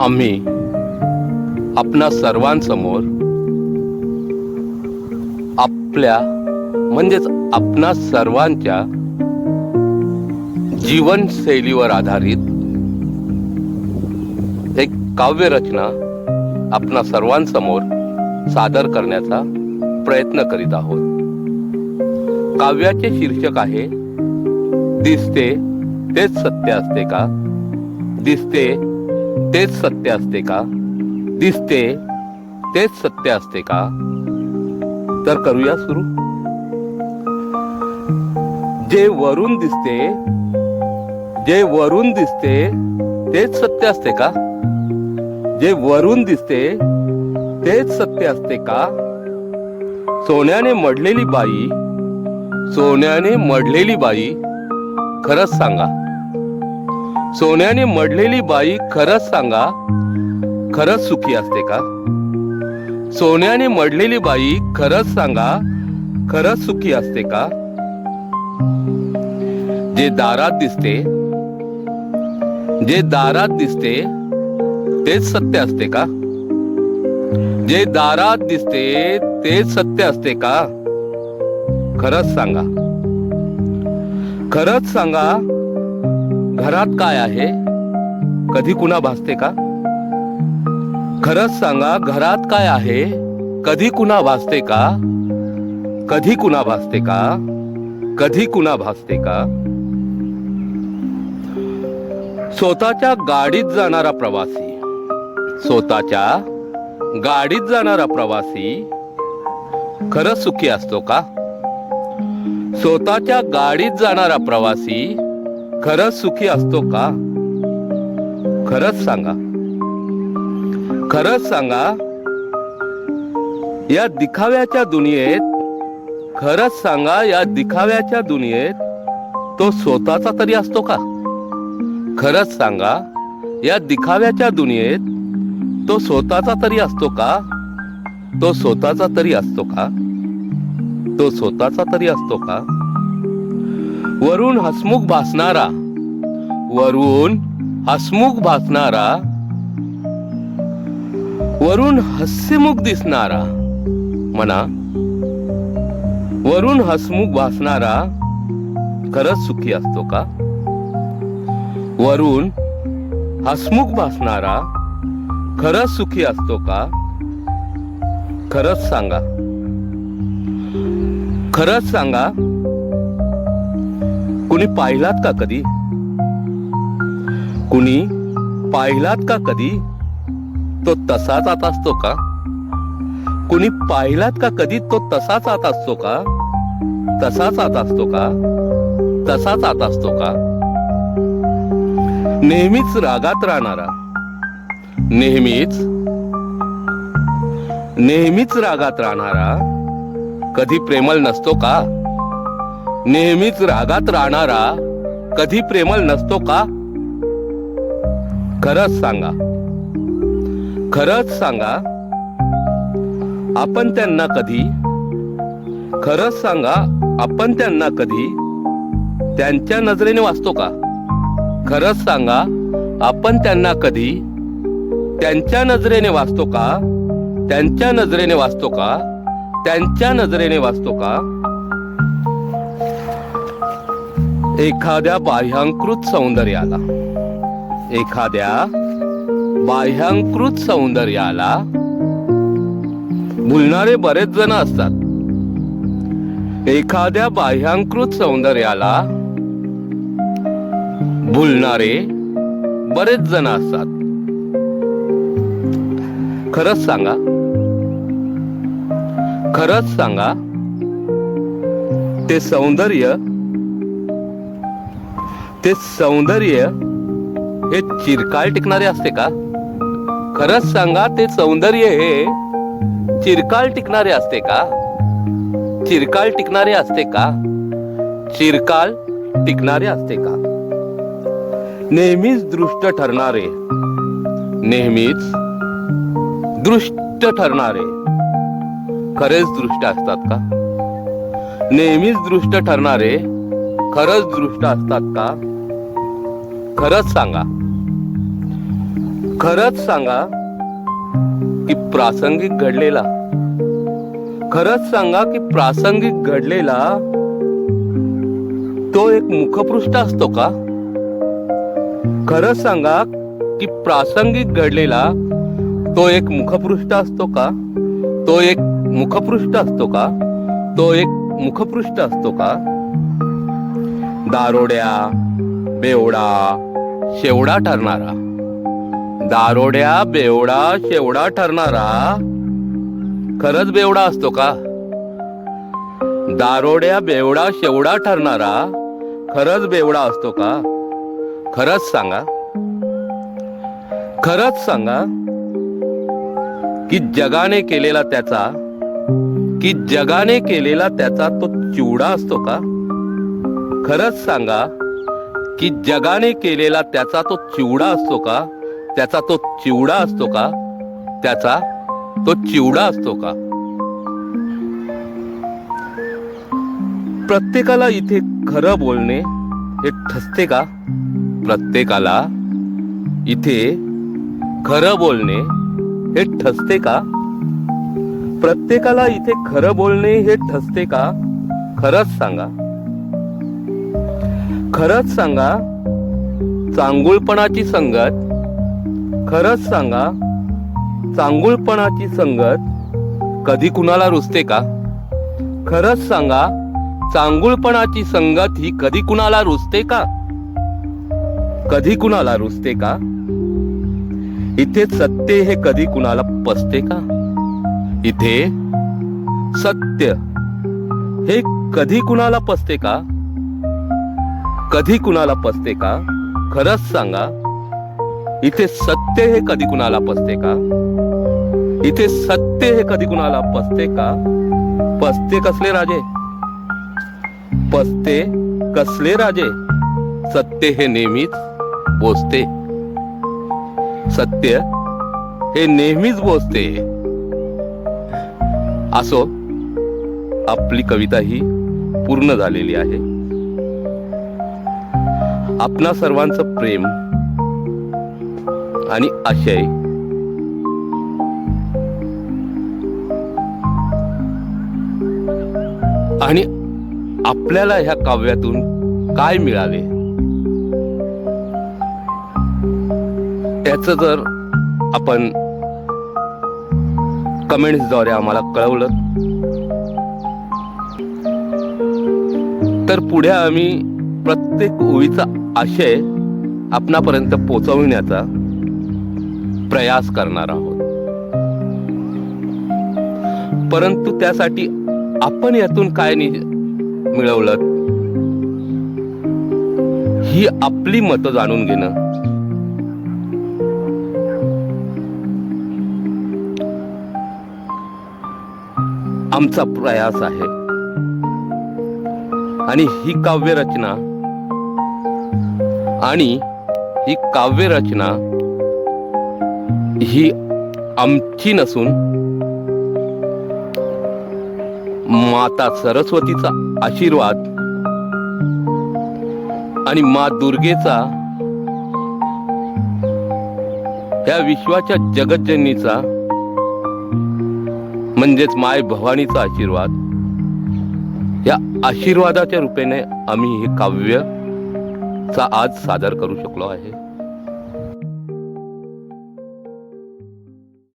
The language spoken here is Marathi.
आम्ही आपणा सर्वांसमोर आपल्या म्हणजेच आपणा सर्वांच्या जीवनशैलीवर आधारित एक काव्यरचना आपणा सर्वांसमोर सादर करण्याचा प्रयत्न करीत आहोत. काव्याचे शीर्षक आहे दिसते तेच सत्य असते का? दिसते तेच सत्य असते का? दिसते तेच सत्य असते का? तर करूया सुरू. जे वरून दिसते जे वरून दिसते तेच सत्य असते का? जे वरून दिसते तेच सत्य असते का? सोन्याने मडलेली बाई सोन्याने मडलेली बाई खरंच सांगा. सोन्याने मडलेली बाई खरंच सांगा खरंच सुखी असते का? सोन्याने मडलेली बाई खरंच सांगा खरंच सुखी असते का? जे दारात दिसते जे दारात दिसते तेच सत्य असते का? जे दारात दिसते तेच सत्य असते का? खरंच सांगा. खरंच सांगा घरात काय आहे? कधी कुणा भासते का? खरंच सांगा घरात काय आहे? कधी कुणा भासते का? कधी कुणा भासते का? कधी कुणा भासते का? स्वतःच्या गाडीत जाणारा प्रवासी. स्वतःच्या गाडीत जाणारा प्रवासी खरंच सुखी असतो का? स्वतःच्या गाडीत जाणारा प्रवासी खरंच सुखी असतो का? खरंच सांगा. खरंच सांगा या दिखाव्याच्या दुनियेत खरंच सांगा या दिखाव्याच्या दुनियेत तो स्वतःचा तरी असतो का? खरंच सांगा या दिखाव्याच्या दुनियेत तो स्वतःचा तरी असतो का? तो स्वतःचा तरी असतो का? तो स्वतःचा तरी असतो का? वरून हसमुख भासणारा वरून हसमुख भासणारा वरून हास्यमुख दिसणारा म्हणा वरून हसमुख भासणारा खरंच सुखी असतो का? वरून हसमुख भासणारा खरंच सुखी असतो का? खरंच सांगा. खरंच सांगा. कुणी पाहिलात का कधी? कुणी पाहिलात का कधी? तो तसाच आत असतो का? कुणी पाहिलात का कधी तो तसाच आत असतो का? तसाच आत असतो का? तसाच आत असतो का? नेहमीच रागात राहणारा. नेहमीच. नेहमीच रागात राहणारा. कधी प्रेमळ नसतो का? नेहमीच रागात राहणारा. कधी प्रेमळ नसतो का? खरंच सांगा. खरंच सांगा. आपण त्यांना कधी खरंच सांगा आपण त्यांना कधी त्यांच्या नजरेने वाचतो का? खरंच सांगा आपण त्यांना कधी त्यांच्या नजरेने वाचतो का? त्यांच्या नजरेने वाचतो का? त्यांच्या नजरेने वाचतो का? एखाद्या बाह्यांकृत सौंदर्याला एखाद्या बाह्यांकृत सौंदर्याला भुलणारे बरेच जण असतात. एखाद्या बाह्यांकृत सौंदर्याला भुलणारे बरेच जण असतात. खरंच सांगा. खरंच सांगा. ते सौंदर्य ते सौंदर्य हे चिरकाळ टिकणारे असते का? खरंच सांगा ते सौंदर्य हे चिरकाळ टिकणारे असते का? चिरकाळ टिकणारे असते का? चिरकाळ टिकणारे असते का? नेहमीच दृष्ट ठरणारे नेहमीच दृष्ट ठरणारे खरेच दृष्ट असतात का? नेहमीच दृष्ट ठरणारे खरंच दृष्ट असतात का? खरंच सांगा. खरंच सांगा की प्रासंगिक घडलेला. खरंच सांगा की प्रासंगिक घडलेला तो एक मुखपृष्ठ असतो का? खरंच सांगा की प्रासंगिक घडलेला तो एक मुखपृष्ठ असतो का? तो एक मुखपृष्ठ असतो का? तो एक मुखपृष्ठ असतो का? दारोड्या बेवडा शेवडा ठरणारा. दारोड्या बेवडा शेवडा ठरणारा. खरंच बेवडा असतो का? दारोड्या बेवडा शेवडा ठरणारा खरंच बेवडा असतो का? खरंच सांगा. खरंच सांगा की जगाने केलेला त्याचा की जगाने केलेला त्याचा तो चिवडा असतो का? खरंच सांगा की जगाने केलेला त्याचा तो चिवडा असतो का? त्याचा तो चिवडा असतो का? त्याचा तो चिवडा असतो का? प्रत्येकाला इथे खरं बोलणे हे ठसते का? प्रत्येकाला इथे खरं बोलणे हे ठसते का? प्रत्येकाला इथे खरं बोलणे हे ठसते का? खरंच सांगा. खरंच सांगा चांगुलपणाची संगत खरंच सांगा चांगुलपणाची संगत कधी कुणाला रुचते का? खरंच सांगा चांगुलपणाची संगत ही कधी कुणाला रुचते का? कधी कुणाला रुचते का? इथे सत्य हे कधी कुणाला पसते का? इथे सत्य हे कधी कुणाला पसते का? कधी कुणाला पसते का? खरंच सांगा इथे सत्य हे कधी कुणाला पसते का? इथे सत्य हे कधी कुणाला पसते का? पसते कसले राजे? पसते कसले राजे? सत्य हे नेहमीच बोचते सत्य हे नेहमीच बोचते असो आपली कविता ही पूर्ण झालेली आहे. आपणा सर्वांचं प्रेम आणि आशय. आणि आपल्याला ह्या काव्यातून काय मिळाले? त्याचं जर आपण कमेंट्सद्वारे आम्हाला कळवलं तर पुढे आम्ही प्रत्येक ओळीचा आशय आपणापर्यंत पोचवण्याचा प्रयास करणार आहोत. परंतु त्यासाठी आपण यातून काय नि- मिळवलं? ही आपली मतं जाणून घेणं. आमचा प्रयास आहे. आणि ही काव्य रचना आणि ही काव्य रचना ही आमची नसून माता सरस्वतीचा आशीर्वाद आणि मा दुर्गेचा या विश्वाच्या जगज्जननीचा म्हणजेच माय भवानीचा आशीर्वाद या आशीर्वादाच्या रूपेने आम्ही हे काव्य चा आज सादर करू शकलो आहे.